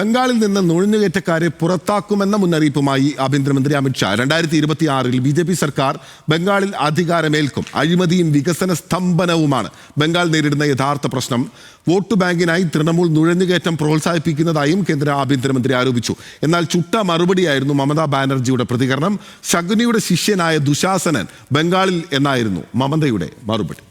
ബംഗാളിൽ നിന്ന് നുഴഞ്ഞുകയറ്റക്കാരെ പുറത്താക്കുമെന്ന മുന്നറിയിപ്പുമായി ആഭ്യന്തരമന്ത്രി അമിത്ഷാ രണ്ടായിരത്തി ഇരുപത്തി ആറിൽ ബി ജെ പി സർക്കാർ ബംഗാളിൽ അധികാരമേൽക്കും. അഴിമതിയും വികസന സ്തംഭനവുമാണ് ബംഗാൾ നേരിടുന്ന യഥാർത്ഥ പ്രശ്നം. വോട്ട് ബാങ്കിനായി തൃണമൂൽ നുഴഞ്ഞുകയറ്റം പ്രോത്സാഹിപ്പിക്കുന്നതായും കേന്ദ്ര ആഭ്യന്തരമന്ത്രി ആരോപിച്ചു. എന്നാൽ ചുട്ട മറുപടിയായിരുന്നു മമതാ ബാനർജിയുടെ പ്രതികരണം. ശകുനിയുടെ ശിഷ്യനായ ദുശാസനൻ ബംഗാളിൽ എന്നായിരുന്നു മമതയുടെ മറുപടി.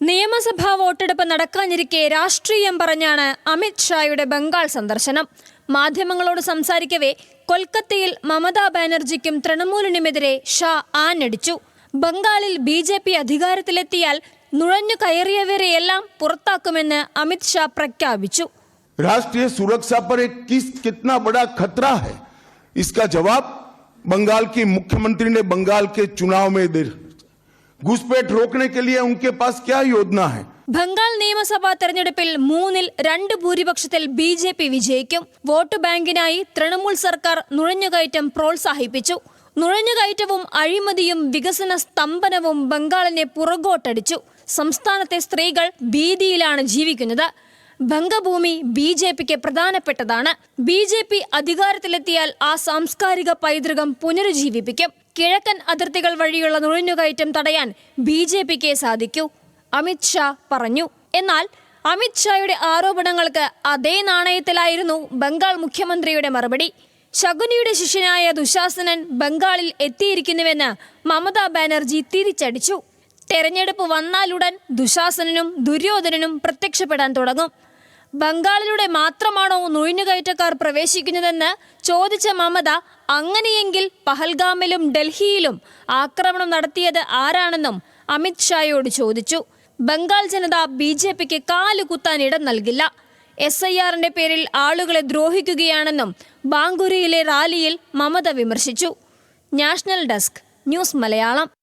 നിയമസഭാ വോട്ടെടുപ്പ് നടക്കാനിരിക്കെ രാഷ്ട്രീയം പറഞ്ഞാണ് അമിത് ഷായുടെ ബംഗാൾ സന്ദർശനം മാധ്യമങ്ങളോട് സംസാരിക്കവേ കൊൽക്കത്തയിൽ മമതാ ബാനർജിക്കും തൃണമൂലിനുമെതിരെ ഷാ ആഞ്ഞടിച്ചു ബംഗാളിൽ ബി ജെ പി അധികാരത്തിലെത്തിയാൽ നുഴഞ്ഞു കയറിയവരെയെല്ലാം പുറത്താക്കുമെന്ന് അമിത് ഷാ പ്രഖ്യാപിച്ചു राष्ट्रीय सुरक्षा पर एक किस कितना बड़ा खतरा है इसका जवाब बंगाल की मुख्यमंत्री ने बंगाल के चुनाव में दे घुसपैठ रोकने के लिए उनके पास क्या योजना है ബംഗാൾ നിയമസഭാ തെരഞ്ഞെടുപ്പിൽ മൂന്നിൽ രണ്ട് ഭൂരിപക്ഷത്തിൽ ബി ജെ പി വിജയിക്കും വോട്ട് ബാങ്കിനായി തൃണമൂൽ സർക്കാർ നുഴഞ്ഞുകയറ്റം പ്രോത്സാഹിപ്പിച്ചു നുഴഞ്ഞുകയറ്റവും അഴിമതിയും വികസന സ്തംഭനവും ബംഗാളിനെ പുറകോട്ടടിച്ചു സംസ്ഥാനത്തെ സ്ത്രീകൾ ഭീതിയിലാണ് ജീവിക്കുന്നത് ബംഗഭൂമി ബി ജെ പിക്ക് പ്രധാനപ്പെട്ടതാണ്. ബി ജെ പി അധികാരത്തിലെത്തിയാൽ ആ സാംസ്കാരിക പൈതൃകം പുനരുജ്ജീവിപ്പിക്കും. കിഴക്കൻ അതിർത്തികൾ വഴിയുള്ള നുഴഞ്ഞുകയറ്റം തടയാൻ ബി ജെ പിക്ക് സാധിക്കൂ. അമിത്ഷാ പറഞ്ഞു. എന്നാൽ അമിത്ഷായുടെ ആരോപണങ്ങൾക്ക് അതേ നാണയത്തിലായിരുന്നു ബംഗാൾ മുഖ്യമന്ത്രിയുടെ മറുപടി. ശകുനിയുടെ ശിഷ്യനായ ദുശാസനൻ ബംഗാളിൽ എത്തിയിരിക്കുന്നുവെന്ന് മമതാ ബാനർജി തിരിച്ചടിച്ചു. തെരഞ്ഞെടുപ്പ് വന്നാലുടൻ ദുശാസനനും ദുര്യോധനനും പ്രത്യക്ഷപ്പെടാൻ തുടങ്ങും. ബംഗാളിലൂടെ മാത്രമാണോ നുഴഞ്ഞുകയറ്റക്കാർ പ്രവേശിക്കുന്നതെന്ന് ചോദിച്ച മമത അങ്ങനെയെങ്കിൽ പഹൽഗാമിലും ഡൽഹിയിലും ആക്രമണം നടത്തിയത് ആരാണെന്നും അമിത്ഷായോട് ചോദിച്ചു. ബംഗാൾ ജനത ബി ജെ പിക്ക് കാലുകുത്താൻ ഇടം നൽകില്ല. എസ് ഐ ആറിന്റെ പേരിൽ ആളുകളെ ദ്രോഹിക്കുകയാണെന്നും ബാങ്കുരിയിലെ റാലിയിൽ മമത വിമർശിച്ചു. National desk news Malayalam.